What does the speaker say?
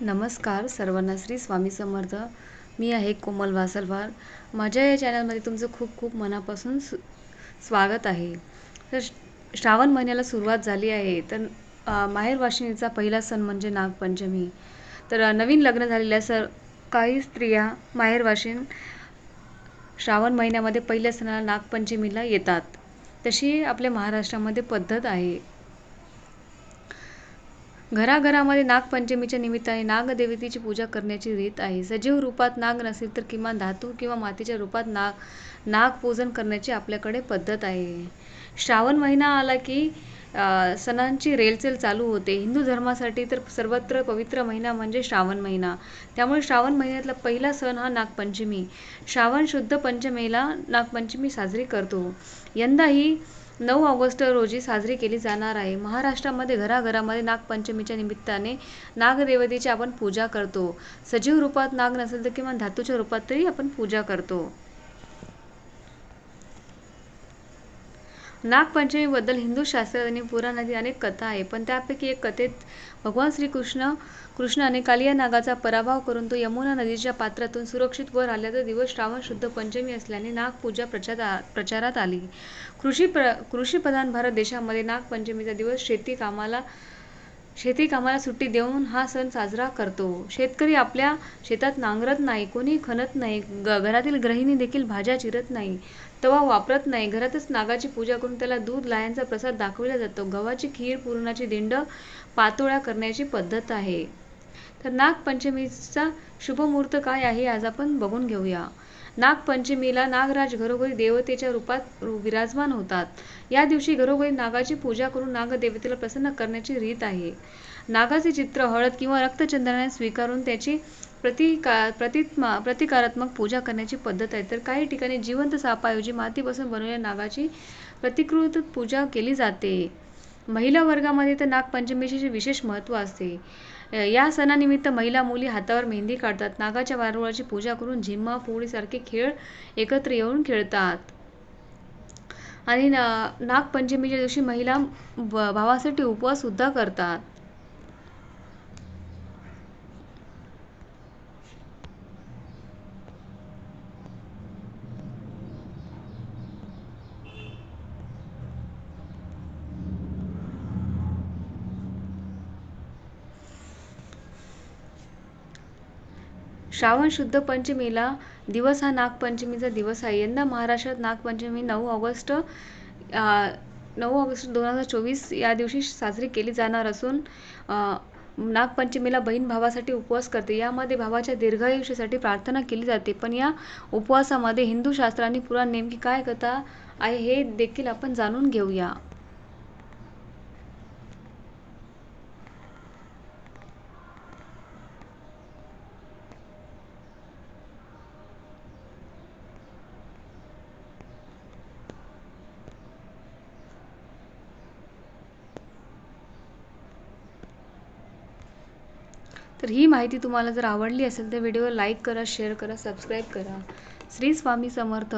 नमस्कार सर्वांना श्री स्वामी समर्थ. मी आहे कोमल वासलवार माझ्या या चॅनलमध्ये तुमचं खूप खूप मनापासून सु स्वागत आहे. तर श- श्रावण महिन्याला सुरुवात झाली आहे तर माहेर वाशिनीचा पहिला सण म्हणजे नागपंचमी. तर नवीन लग्न झालेल्या सर काही स्त्रिया माहेर वाशिन श्रावण महिन्यामध्ये पहिल्या सणाला नागपंचमीला येतात. तशी आपल्या महाराष्ट्रामध्ये पद्धत आहे. घराघरामध्ये नागपंचमीच्या निमित्ताने नागदेवतेची पूजा करण्याची रीत आहे. सजीव रूपात नाग नसेल तर किमान धातू किंवा मातीच्या रूपात नाग नागपूजन करण्याची आपल्याकडे पद्धत आहे. श्रावण महिना आला की सणांची रेलचेल चालू होते. हिंदू धर्मासाठी तर सर्वत्र पवित्र महिना म्हणजे श्रावण महिना. त्यामुळे श्रावण महिन्यातला पहिला सण हा नागपंचमी. श्रावण शुद्ध पंचमेला नागपंचमी साजरी करतो. यंदा ही नऊ ऑगस्ट रोजी साजरी केली जाणार आहे. महाराष्ट्रामध्ये घराघरामध्ये नागपंचमीच्या निमित्ताने नागदेवतेची आपण पूजा करतो. सजीव रूपात नाग नसेल तर किंवा धातूच्या रूपात तरी आपण पूजा करतो. नागपंचमीबद्दल हिंदू शास्त्रात आणि पुराणातील अनेक कथा आहे पण त्यापैकी एक कथेत भगवान श्रीकृष्ण कृष्णाने कालिया नागाचा पराभव करून तो यमुना नदीच्या पात्रातून सुरक्षित वर आल्याचा दिवस श्रावण शुद्ध पंचमी असल्याने नागपूजा प्रचार प्रचारात आली. कृषी प्र कृषीप्रधान भारत देशामध्ये नागपंचमीचा दिवस शेती कामाला शेती कामाला सुट्टी देऊन हा सण साजरा करतो. शेतकरी आपल्या शेतात नांगरत नाही कोणी खणत नाही ग घरातील गृहिणी देखील भाज्या चिरत नाही. तवा वापरत नाही घरातच नागाची पूजा करून त्याला दूध लाह्यांचा प्रसाद दाखवला जातो. गव्हाची खीर पुरणाची दिंड पातोळ्या करण्याची पद्धत आहे. तर नागपंचमीचा शुभमुहूर्त काय आहे आज आपण बघून घेऊया. नागपंचमीला नागराज घरोघरी देवतेच्या रूपात विराजमान होतात. या दिवशी घरोघरी नागाची पूजा करून नागदेवतेला प्रसन्न करण्याची रीत आहे. नागाचे चित्र हळद किंवा रक्तचंदनाने स्वीकारून त्याची प्रतिका प्रतिमा प्रतिकारात्मक पूजा करण्याची पद्धत आहे. तर काही ठिकाणी जिवंत सापाऐवजी मातीपासून बनवलेल्या नागाची प्रतिकृत पूजा केली जाते. महिला वर्गामध्ये तर नागपंचमीचे विशेष महत्त्व असते. या सणानिमित्त महिला मुली हातावर मेहंदी काढतात. नागाच्या वारुळाची पूजा करून झिम्मा फुगडीसारखे खेळ एकत्र येऊन खेळतात. आणि ना- नागपंचमीच्या दिवशी महिला ब- भावासाठी उपवास सुद्धा करतात. श्रावण शुद्ध पंचमीला दिवस हा नागपंचमीचा दिवस आहे. यंदा महाराष्ट्रात नागपंचमी नऊ ऑगस्ट नऊ ऑगस्ट दोन हजार चोवीस या दिवशी साजरी केली जाणार असून नागपंचमीला बहीण भावासाठी उपवास करते. यामध्ये भावाच्या दीर्घायुष्यासाठी प्रार्थना केली जाते. पण या उपवासामध्ये हिंदू शास्त्रांनी पुराण नेमकी काय कथा आहे हे देखील आपण जाणून घेऊया. तर ही माहिती तुम्हाला जर आवडली असेल तर व्हिडिओ लाईक करा शेअर करा सबस्क्राईब करा. श्री स्वामी समर्थ.